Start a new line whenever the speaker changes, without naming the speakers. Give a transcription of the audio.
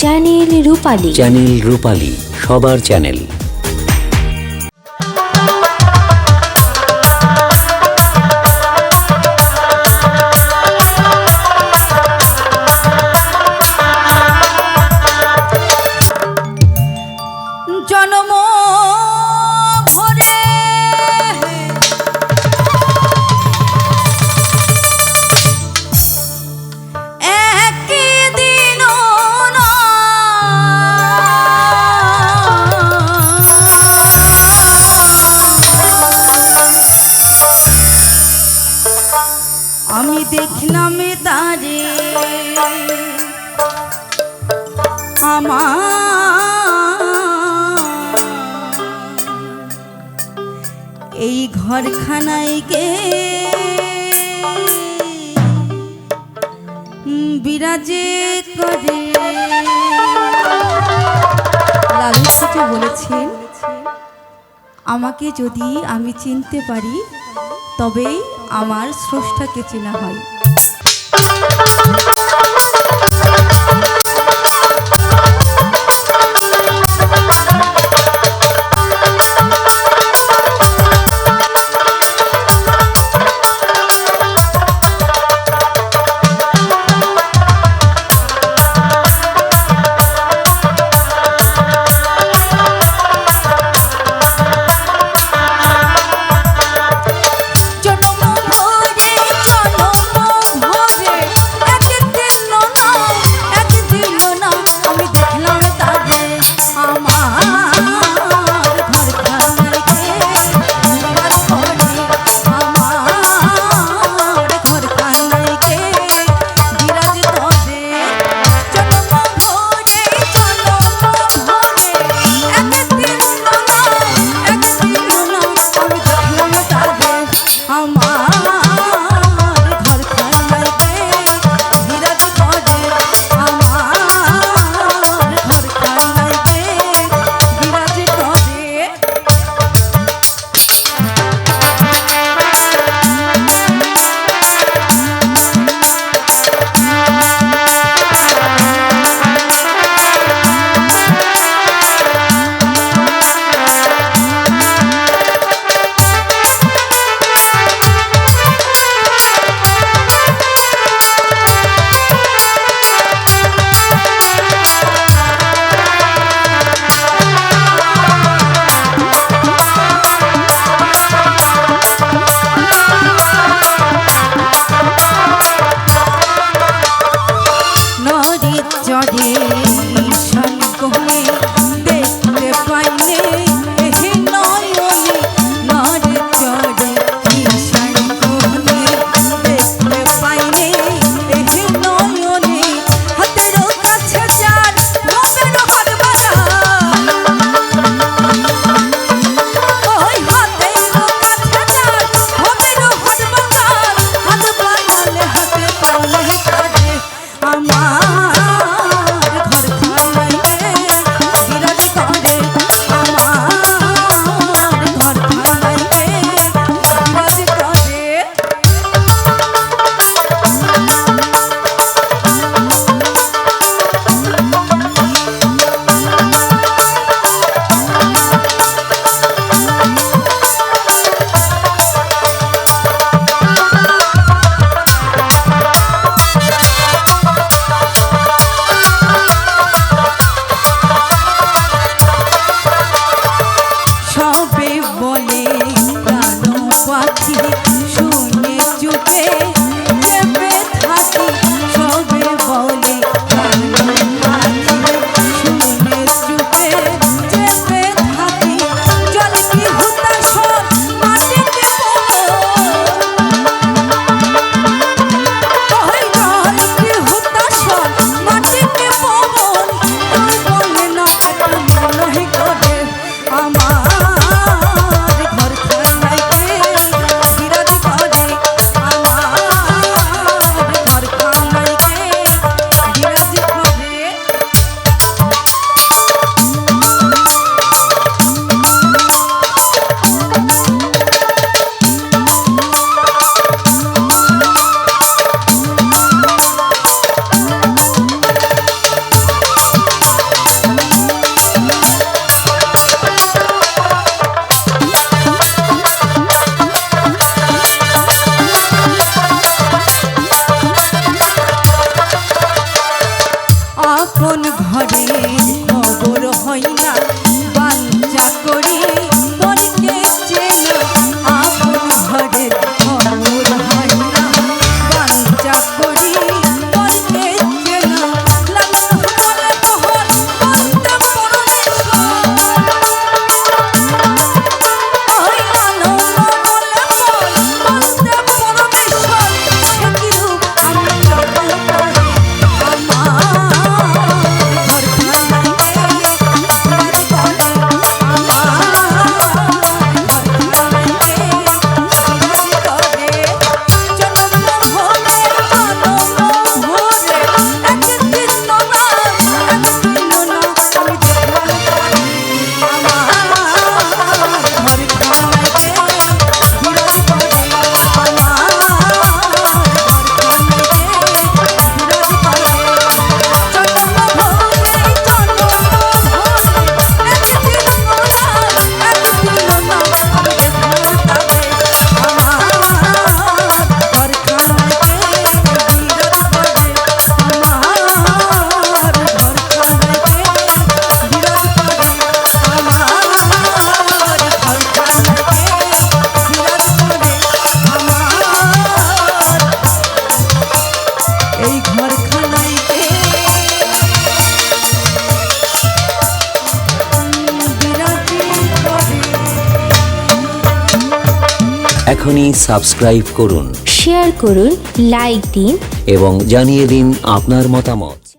Channel রূপালী
channel রূপালী সবার channel
আমি দেখলাম তারে। এই ঘরখানায় গে বিরাজে করে। সাজু বলেছেন, আমাকে যদি আমি চিনতে পারি তবেই আমার স্রষ্টাকে চেনা হয়। আপন ঘরে খবর হয় না বাঞ্চা করি
এখনই সাবস্ক্রাইব করুন।
শেয়ার করুন লাইক দিন।
এবং জানিয়ে দিন আপনার মতামত।